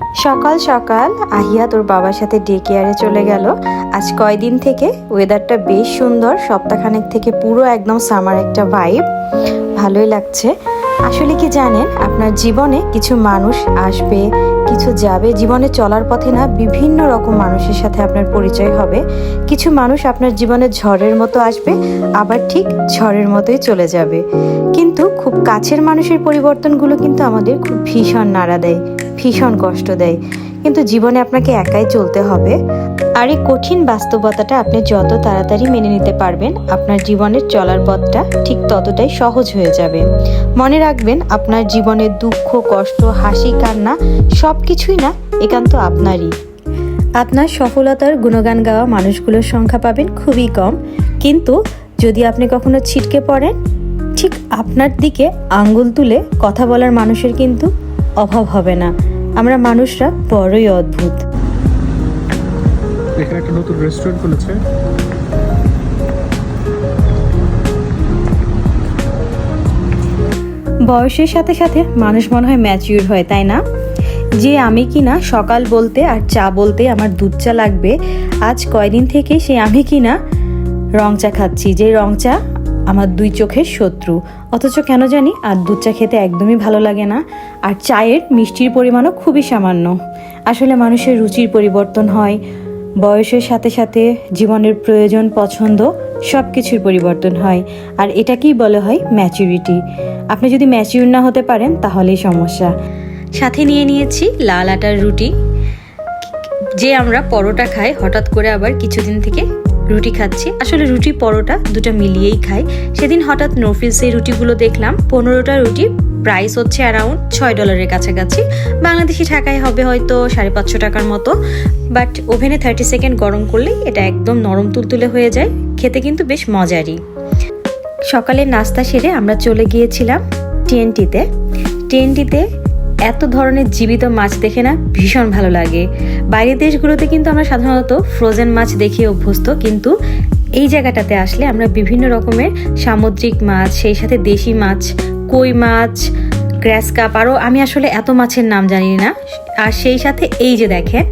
সকাল সকাল আহিয়া তোর বাবার সাথে ডে কেয়ারে চলে গেল। আজ কয়দিন থেকে? ওয়েদারটা বেশ সুন্দর, সপ্তাহখানেক থেকে পুরো একদম সামার একটা ভাইব ভালোই লাগছে। আসলে কি জানেন, আপনার জীবনে কিছু মানুষ আসবে, কিছু যাবে, জীবনে চলার পথে না বিভিন্ন রকম মানুষের সাথে আপনার পরিচয় হবে। কিছু মানুষ আপনার জীবনে ঝড়ের মতো আসবে, আবার ঠিক ঝড়ের মতোই চলে যাবে। কিন্তু খুব কাছের মানুষের পরিবর্তনগুলো কিন্তু আমাদের খুব ভীষণ নাড়া দেয়। ভীষণ কষ্ট দেয়। কিন্তু জীবনে আপনাকে একাই চলতে হবে। আর এই কঠিন বাস্তবতাটা আপনি যত তাড়াতাড়ি মেনে নিতে পারবেন, আপনার জীবনের চলার পথটা ঠিক ততটাই সহজ হয়ে যাবে। মনে রাখবেন, আপনার জীবনের দুঃখ, কষ্ট, হাসি, কান্না সব কিছুই না, একান্ত আপনারই। আপনার সফলতার গুণগান গাওয়া মানুষগুলোর সংখ্যা পাবেন খুবই কম। কিন্তু যদি আপনি কখনো ছিটকে পড়েন, ঠিক আপনার দিকে আঙ্গুল তুলে কথা বলার মানুষের কিন্তু অভাব হবে না। আমরা মানুষরা বড়ই অদ্ভুত। এখানে একটা নতুন রেস্টুরেন্ট খুলেছে। বয়সের সাথে সাথে মানুষ মনে হয় ম্যাচিউর হয় তাই না? যে আমি কি না সকাল বলতে আর চা বলতে আমার দুধ চা লাগবে আজ কয়দিন থেকে সে আমি কি না রং চা খাচ্ছি। যে রং চা আমার দুই চোখের শত্রু। অথচ কেন জানি আর দুধ চা খেতে একদমই ভালো লাগে না। আর চায়ের মিষ্টির পরিমাণও খুবই সামান্য। আসলে মানুষের রুচির পরিবর্তন হয়, বয়সের সাথে সাথে জীবনের প্রয়োজন, পছন্দ সব কিছুর পরিবর্তন হয়। আর এটাকেই বলা হয় ম্যাচুরিটি আপনি যদি ম্যাচিউর না হতে পারেন, তাহলেই সমস্যা। সাথে নিয়ে নিয়েছি লাল আটার রুটি। যে আমরা পরোটা খাই, হঠাৎ করে আবার কিছুদিন থেকে রুটি খাচ্ছি। আসলে রুটি, পরোটা দুটো মিলিয়েই খাই। সেদিন হঠাৎ নফিসে রুটিগুলো দেখলাম। পনেরোটা রুটি প্রাইস হচ্ছে অ্যারাউন্ড ছয় ডলারের কাছাকাছি। বাংলাদেশি টাকায় হবে হয়তো সাড়ে পাঁচশো টাকার মতো। বাট ওভেনে থার্টি সেকেন্ড গরম করলেই এটা একদম নরম তুলতুলে হয়ে যায়। খেতে কিন্তু বেশ মজারই। সকালের নাস্তা সেরে আমরা চলে গিয়েছিলাম টিএনটিতে টিএনটিতে এত ধরনের জীবিত মাছ দেখে না ভীষণ ভালো লাগে। বাইরের দেশগুলোতে কিন্তু আমরা সাধারণত ফ্রোজেন মাছ দেখে অভ্যস্ত, কিন্তু এই জায়গাটাতে আসলে আমরা বিভিন্ন রকমের সামুদ্রিক মাছ, সেই সাথে দেশি মাছ, কই মাছ গ্রাস কাপ আরও আমি আসলে এত মাছের নাম জানি না। আর সেই সাথে এই যে দেখেন,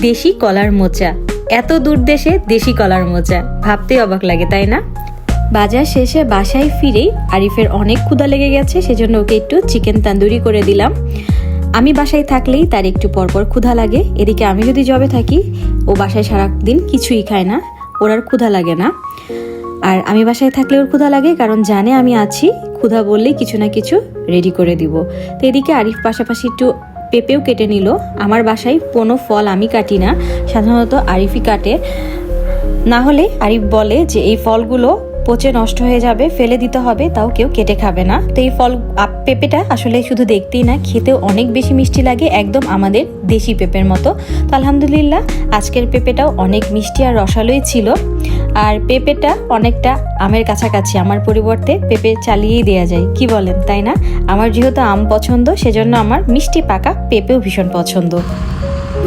দেশি কলার মোচা। এত দূর দেশে দেশি কলার মোচা। ভাবতেই অবাক লাগে, তাই না? বাজার শেষে বাসায় ফিরেই আরিফের অনেক ক্ষুধা লেগে গেছে, সেজন্য ওকে একটু চিকেন তান্দুরি করে দিলাম। আমি বাসায় থাকলেই তার একটু পরপর ক্ষুধা লাগে। এদিকে আমি যদি জবে থাকি, ও বাসায় সারাদিন কিছুই খায় না, ওর আর ক্ষুধা লাগে না। আর আমি বাসায় থাকলে ওর ক্ষুধা লাগে, কারণ জানে আমি আছি, ক্ষুধা বললেই কিছু না কিছু রেডি করে দিব। তো এদিকে আরিফ পাশাপাশি একটু পেঁপেও কেটে নিল। আমার বাসায় কোনো ফল আমি কাটি না, সাধারণত আরিফই কাটে। না হলে আরিফ বলে যে, এই ফলগুলো পচে নষ্ট হয়ে যাবে, ফেলে দিতে হবে, তাও কেউ কেটে খাবে না। তো এই ফল পেঁপেটা আসলে শুধু দেখতেই না, খেতেও অনেক বেশি মিষ্টি লাগে, একদম আমাদের দেশি পেঁপের মতো। তো আলহামদুলিল্লাহ, আজকের পেঁপেটাও অনেক মিষ্টি আর রসালোই ছিল। আর পেঁপেটা অনেকটা আমের কাছাকাছি, আমার পরিবর্তে পেঁপে চালিয়েই দেওয়া যায়, কি বলেন, তাই না? আমার যেহেতু আম পছন্দ, সেজন্য আমার মিষ্টি পাকা পেঁপেও ভীষণ পছন্দ।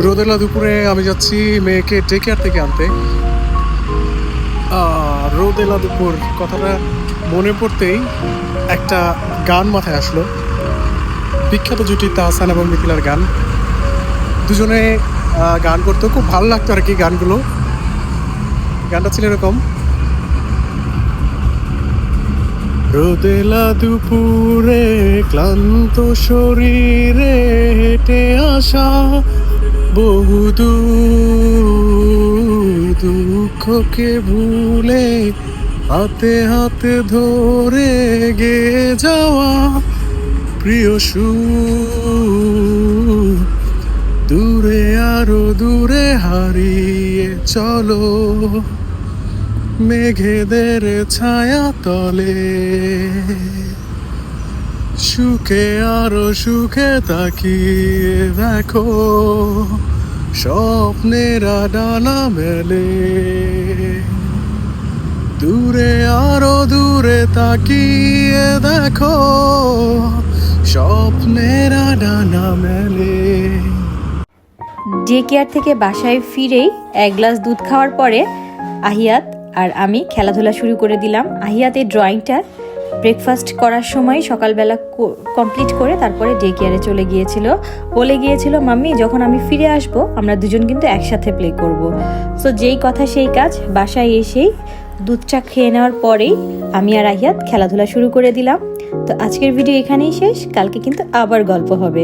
রোদেলা দুপুরে আমি যাচ্ছি মেয়েকে কেয়ার থেকে আনতে। রোদেলা দুপুর কথাটা মনে পড়তেই একটা গান মাথায় আসলো। বিখ্যাত জুটি তাহসান এবং মিথিলার গান। দুজনে গান করতে খুব ভালো লাগতো আর কি গানগুলো। গানটা ছিল এরকম। রোদেলা দুপুরে ক্লান্ত শরীরে হেঁটে আসা বহু দূর দুঃখকে ভুলে হাতে হাতে ধরে গে যাওয়া প্রিয় সুর। দূরে আরও দূরে হারিয়ে চলো। মেঘেদের ছায়া তলে। সুখে আরও সুখে তাকিয়ে দেখো। স্বপ্নেরা ডানা মেলে। দূরে আরও দূরে তাকিয়ে দেখো, স্বপ্নেরা ডানা মেলে। ডে কেয়ার থেকে বাসায় ফিরেই এক গ্লাস দুধ খাওয়ার পরে আহিয়াত আর আমি খেলাধুলা শুরু করে দিলাম। আহিয়াত এই ড্রয়িংটা ব্রেকফাস্ট করার সময় সকালবেলা কমপ্লিট করে তারপরে ডে কেয়ারে চলে গিয়েছিল। বলে গিয়েছিল, মাম্মি, যখন আমি ফিরে আসব, আমরা দুজন কিন্তু একসাথে প্লে করব। সো যেই কথা সেই কাজ, বাসায় এসেই দুধ চা খেয়ে নেওয়ার পরেই আমি আর আহিয়াত খেলাধুলা শুরু করে দিলাম। তো আজকের ভিডিও এখানেই শেষ, কালকে কিন্তু আবার গল্প হবে!